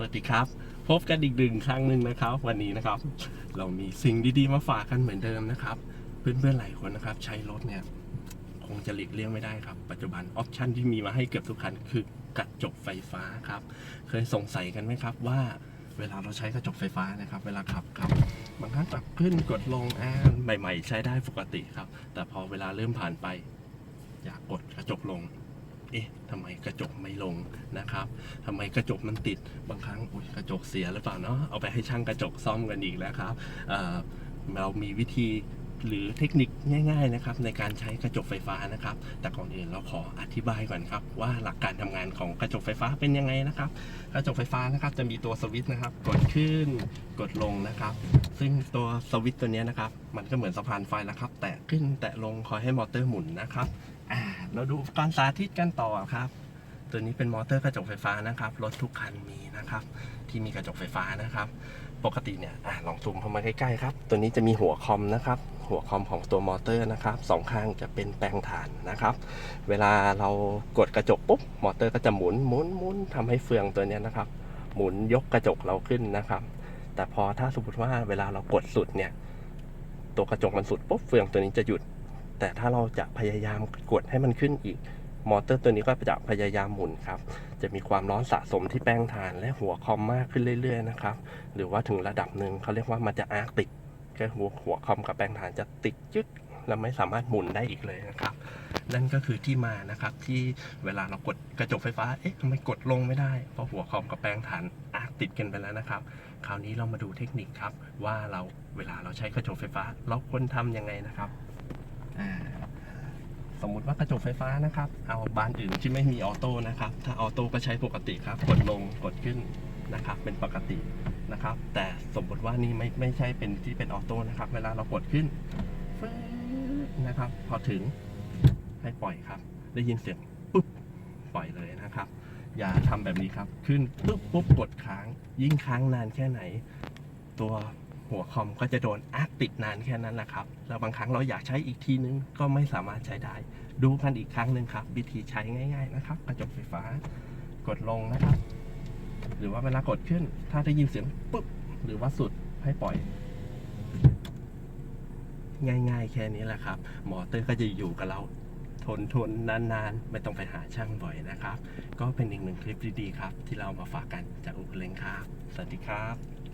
สวัสดีครับ พบกันอีกหนึ่งครั้งหนึ่งนะครับ วันนี้นะครับ เรามีสิ่งดีๆมาฝากกันเหมือนเดิมนะครับ เพื่อนๆหลายคนนะครับ ใช้รถเนี่ย คงจะหลีกเลี่ยงไม่ได้ครับ ปัจจุบันออปชันที่มีมาให้เกือบทุกคันคือกระจกไฟฟ้าครับ เคยสงสัยกันไหมครับว่าเวลาเราใช้กระจกไฟฟ้านะครับ เวลาขับครับบางครั้งปรับขึ้นกดลงอ่าใหม่ ๆ ใช้ได้ปกติครับ แต่พอเวลาเริ่มผ่านไป อยากกดกระจกลง เอ๊ะทำไมกระจกไม่ลงนะครับทำไมกระจกมันติดบางครั้งอุ๊ยกระจกเสียหรือเปล่าเนาะเอาไปให้ช่างกระจกซ่อมกันอีกแล้วครับเเรามีวิธีหรือเทคนิคง่าย ๆนะครับ ในการใช้กระจกไฟฟ้านะครับ แต่ก่อนอื่นเราขออธิบายก่อนครับ ว่าหลักการทำงานของกระจกไฟฟ้าเป็นยังไงนะครับ กระจกไฟฟ้านะครับจะมีตัวสวิตช์นะครับ กดขึ้น กดลงนะครับ ซึ่งตัวสวิตช์ตัวนี้นะครับ มันก็เหมือนสะพานไฟแล้วครับ แตะขึ้นแตะลงคอยให้มอเตอร์หมุนนะครับอ่าเราดูอุปกรสาธิตกันต่อครับ ตัวนี้เป็นมอเตอร์กระจกไฟฟ้านะครับ รถทุกคันมีนะครับ ที่มีกระจกไฟฟ้านะครับ ปกติเนี่ยอลองซูมเข้ามาใกล้ๆครับ ตัวนี้จะมีหัวคอมนะครับ หัวคอมของตัวมอเตอร์นะครับสองข้างจะเป็นแปลงถ่านนะครับ เวลาเรากดกระจกปุ๊บ มอเตอร์ก็จะหมุนหมุนหมุนทำให้เฟืองตัวนี้นะครับ หมุนยกกระจกเราขึ้นนะครับ แต่พอถ้าสมมติว่าเวลาเรากดสุดเนี่ย ตัวกระจกมันสุดปุ๊บเฟืองตัวนี้จะหยุด แต่ถ้าเราจะพยายามกดให้มันขึ้นอีก มอเตอร์ตัวนี้ก็จะพยายามหมุนครับ จะมีความร้อนสะสมที่แป้งฐานและหัวคอมมากขึ้นเรื่อยๆนะครับ หรือว่าถึงระดับหนึ่งเขาเรียกว่ามันจะอาร์ติดก็หัวหัวคอมกับแป้งฐานจะติดยึด และไม่สามารถหมุนได้อีกเลยนะครับ นั่นก็คือที่มานะครับที่เวลาเรากดกระจกไฟฟ้า เอ๊ะทำไมกดลงไม่ได้ เพราะหัวคอมกับแปลงฐานอาติดกันไปแล้วนะครับ คราวนี้เรามาดูเทคนิคครับ ว่าเราเวลาเราใช้กระจกไฟฟ้า เราควรทำยังไงนะครับอ่าสมมุติว่ากระจกไฟฟ้านะครับ เอาบานอื่นที่ไม่มีออโต้นะครับ ถ้าออโต้ก็ใช้ปกติครับ กดลงกดขึ้นนะครับ เป็นปกตินะครับ แต่สมมติว่านี่ไม่ไม่ใช่เป็นที่เป็นออโต้นะครับ เวลาเรากดขึ้นฟ นะครับ พอถึงให้ปล่อยครับ ได้ยินเสียงปุ๊บปล่อยเลยนะครับ อย่าทำแบบนี้ครับ ขึ้นปุ๊บปุ๊บกดค้าง ยิ่งค้างนานแค่ไหน ตัวหัวคอมก็จะโดนอาร์กติดนานแค่นั้นแหละครับแล้วบางครั้งเราอยากใช้อีกทีนึงก็ไม่สามารถใช้ได้ ดูกันอีกครั้งหนึ่งครับ วิธีใช้ง่าย ๆ นะครับ กระจกไฟฟ้ากดลงนะครับ หรือว่าเวลากดขึ้น ถ้าได้ยินเสียงปุ๊บหรือว่าสุดให้ปล่อย ง่าย ๆ แค่นี้แหละครับมอเตอร์ก็จะอยู่กับเราทนทนนานๆ ไม่ต้องไปหาช่างบ่อยนะครับ ก็เป็นอีกหนึ่งคลิปดีๆครับ ที่เรามาฝากกันจากอุกเลงครับ สวัสดีครับ